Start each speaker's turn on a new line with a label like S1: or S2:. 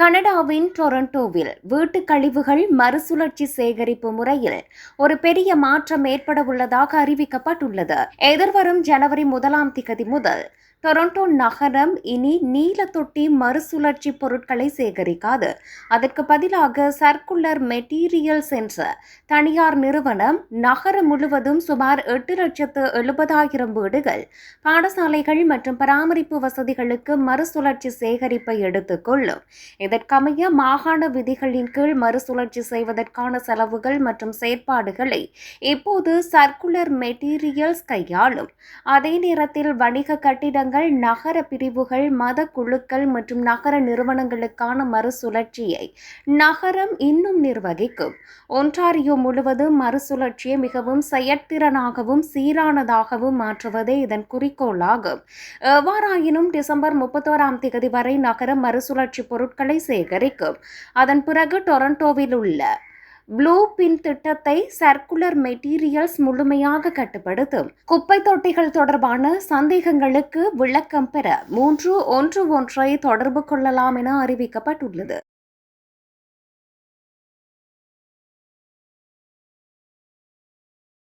S1: கனடாவின் டொரண்டோவில் வீட்டுக் கழிவுகள் மறுசுழற்சி சேகரிப்பு முறையில் ஒரு பெரிய மாற்றம் ஏற்பட உள்ளதாக அறிவிக்கப்பட்டுள்ளது. எதிர்வரும் ஜனவரி முதலாம் திகதி முதல் டொரண்டோ நகரம் இனி நீல தொட்டி மறுசுழற்சி பொருட்களை சேகரிக்காது. அதற்கு பதிலாக சர்க்குலர் மெட்டீரியல்ஸ் என்ற தனியார் நிறுவனம் நகரம் முழுவதும் சுமார் எட்டு லட்சத்து எழுபதாயிரம் வீடுகள் பாடசாலைகள் மற்றும் பராமரிப்பு வசதிகளுக்கு மறுசுழற்சி சேகரிப்பை எடுத்துக்கொள்ளும் இதற்கமைய மாகாண விதிகளின் கீழ் மறுசுழற்சி செய்வதற்கான செலவுகள் மற்றும் செயற்பாடுகளை இப்போது சர்க்குலர் மெட்டீரியல்ஸ் கையாளும்? அதே நேரத்தில் வணிக கட்டிடங்கள் நகர பிரிவுகள் மத குழுக்கள் மற்றும் நகர நிறுவனங்களுக்கான மறுசுழற்சியை நகரம் இன்னும் நிர்வகிக்கும். ஒன்டாரியோ முழுவதும் மறுசுழற்சியை மிகவும் செயற்திறனாகவும் சீரானதாகவும் மாற்றுவதே இதன் குறிக்கோளாகும். எவ்வாறாயினும் டிசம்பர் முப்பத்தோராம் தேதி வரை நகரம் மறுசுழற்சி பொருட்களை சேகரிக்கும். அதன் பிறகு டொரண்டோவில் உள்ள ப்ளூ பின் திட்டத்தை சர்க்குலர் மெட்டீரியல்ஸ் முழுமையாக கட்டுப்படுத்தும். குப்பை தொட்டிகள் தொடர்பான சந்தேகங்களுக்கு விளக்கம் பெற மூன்று ஒன்று ஒன்றை தொடர்பு கொள்ளலாம் என அறிவிக்கப்பட்டுள்ளது.